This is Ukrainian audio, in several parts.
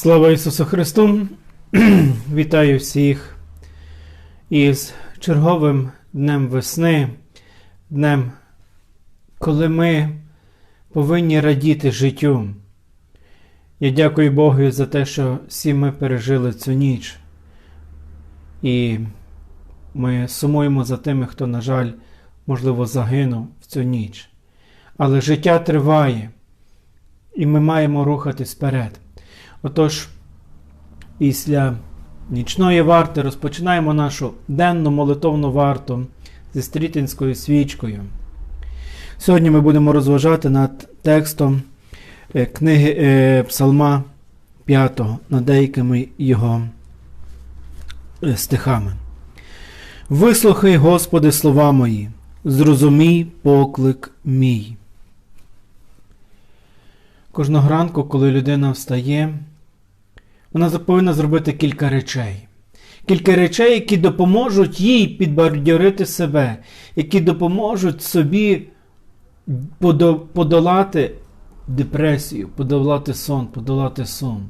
Слава Ісусу Христу! Вітаю всіх із черговим днем весни, днем, коли ми повинні радіти життю. Я дякую Богу за те, що всі ми пережили цю ніч. І ми сумуємо за тими, хто, на жаль, можливо, загинув в цю ніч. Але життя триває, і ми маємо рухатись вперед. Отож, після нічної варти розпочинаємо нашу денну молитовну варту зі стрітинською свічкою. Сьогодні ми будемо розважати над текстом е, книги е, Псалма 5, над деякими його е, стихами. Вислухай, Господи, слова мої, зрозумій поклик мій. Кожного ранку, коли людина встає, вона повинна зробити кілька речей. Кілька речей, які допоможуть їй підбадьорити себе, які допоможуть собі подолати депресію, подолати сон, подолати сон.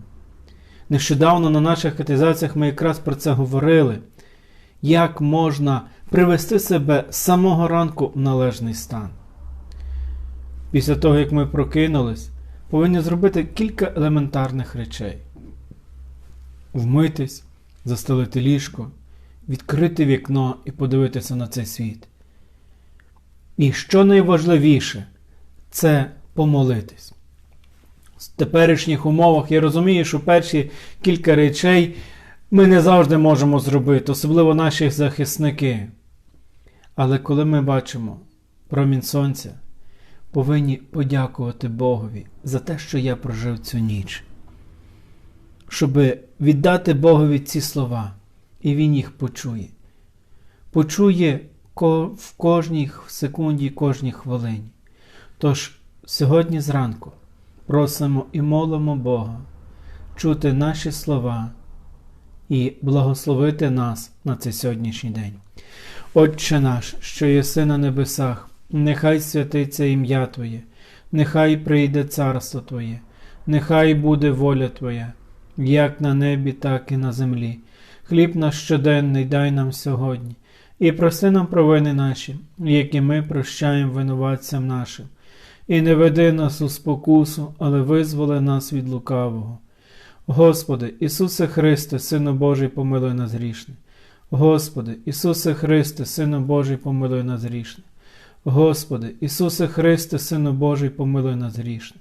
Нещодавно на наших катизаціях ми якраз про це говорили, як можна привести себе з самого ранку в належний стан. Після того, як ми прокинулись, повинні зробити кілька елементарних речей: вмитись, застелити ліжко, відкрити вікно і подивитися на цей світ. І що найважливіше, це помолитись. В теперішніх умовах я розумію, що перші кілька речей ми не завжди можемо зробити, особливо наші захисники. Але коли ми бачимо промінь сонця, повинні подякувати Богові за те, що я прожив цю ніч, щоб віддати Богові ці слова, і Він їх почує. Почує в кожній секунді, кожній хвилині. Тож сьогодні зранку просимо і молимо Бога чути наші слова і благословити нас на цей сьогоднішній день. Отче наш, що єси на небесах, Нехай святиться ім'я Твоє, нехай прийде царство Твоє, нехай буде воля Твоя, як на небі, так і на землі. Хліб наш щоденний дай нам сьогодні, і проси нам провини наші, які ми прощаємо винуватцям нашим. І не веди нас у спокусу, але визволи нас від лукавого. Господи, Ісусе Христе, Сину Божий, помилуй нас грішне. Господи, Ісусе Христе, Сину Божий, помилуй нас грішне. Господи, Ісусе Христе, Сину Божий, помилуй нас грішне.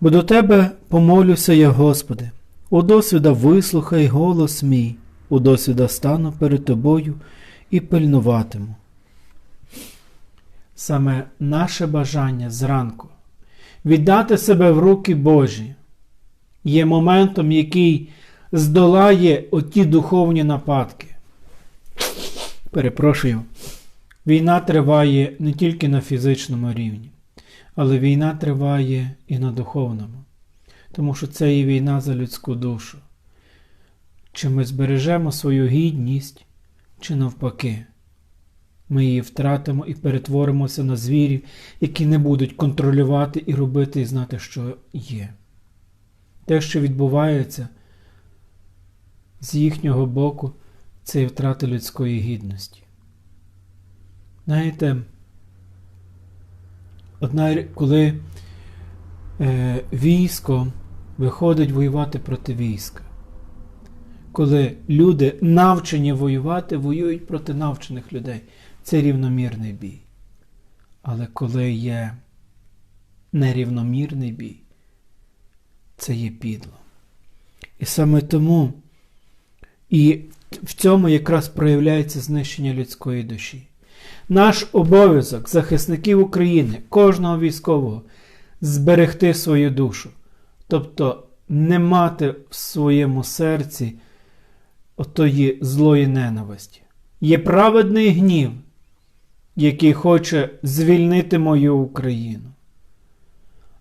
Бо до Тебе помолюся я, Господи, у досвіда вислухай голос мій, у досвіда стану перед Тобою і пильнуватиму. Саме наше бажання зранку віддати себе в руки Божі є моментом, який здолає оті духовні нападки. Перепрошую. Війна триває не тільки на фізичному рівні, але війна триває і на духовному, тому що це є війна за людську душу. Чи ми збережемо свою гідність, чи навпаки, ми її втратимо і перетворимося на звірів, які не будуть контролювати і робити і знати, що є. Те, що відбувається з їхнього боку, це і втрата людської гідності. Знаєте, одна, коли е, військо виходить воювати проти війська, коли люди навчені воювати, воюють проти навчених людей, це рівномірний бій. Але коли є нерівномірний бій, це є підло. І саме тому і в цьому якраз проявляється знищення людської душі. Наш обов'язок захисників України, кожного військового зберегти свою душу, тобто не мати в своєму серці отої злої ненависті. Є праведний гнів, який хоче звільнити мою Україну.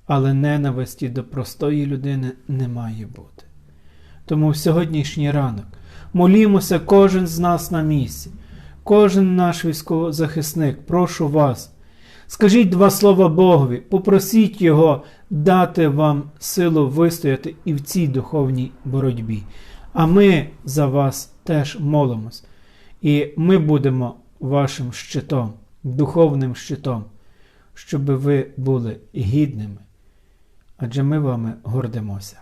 Але ненависті до простої людини не має бути. Тому в сьогоднішній ранок молімося кожен з нас на місці, кожен наш військовозахисник, прошу вас. Скажіть два слова Богові, попросіть Його дати вам силу вистояти і в цій духовній боротьбі. А ми за вас теж молимось. І ми будемо вашим щитом, духовним щитом, щоб ви були гідними. Адже ми вами гордимося.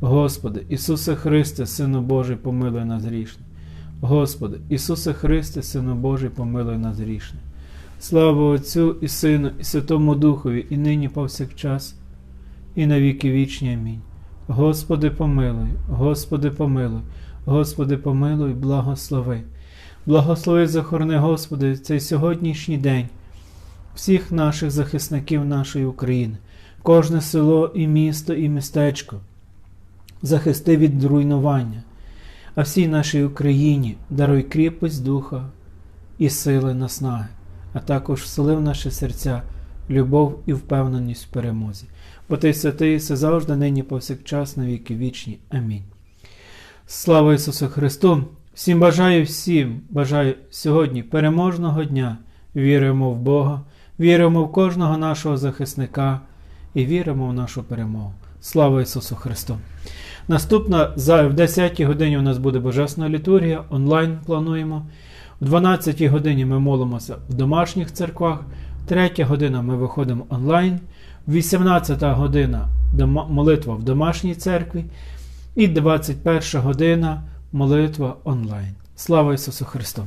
Господи, Ісусе Христе, Сину Божий, помилуй нас грішних. Господи, Ісусе Христе, Сину Божий, помилуй нас грішних. Слава Отцю і Сину, і Святому Духові, і нині повсякчас, і на віки вічні. Амінь. Господи, помилуй, Господи, помилуй, Господи, помилуй, благослови. Благослови, захорони, Господи, цей сьогоднішній день, всіх наших захисників нашої України, кожне село і місто, і містечко, захисти від руйнування, а всій нашій Україні даруй кріпость духа і сили наснаги, а також всели в наші серця любов і впевненість в перемозі. Бо ти святий, все завжди, нині повсякчас, на віки вічні. Амінь. Слава Ісусу Христу! Всім бажаю всім, бажаю сьогодні переможного дня. Віримо в Бога, віримо в кожного нашого захисника і віримо в нашу перемогу. Слава Ісусу Христу! Наступна в 10-й годині у нас буде Божесна літургія, онлайн плануємо. В 12-й годині ми молимося в домашніх церквах, 3 година ми виходимо онлайн, 18 година молитва в домашній церкві і 21 година молитва онлайн. Слава Ісусу Христу!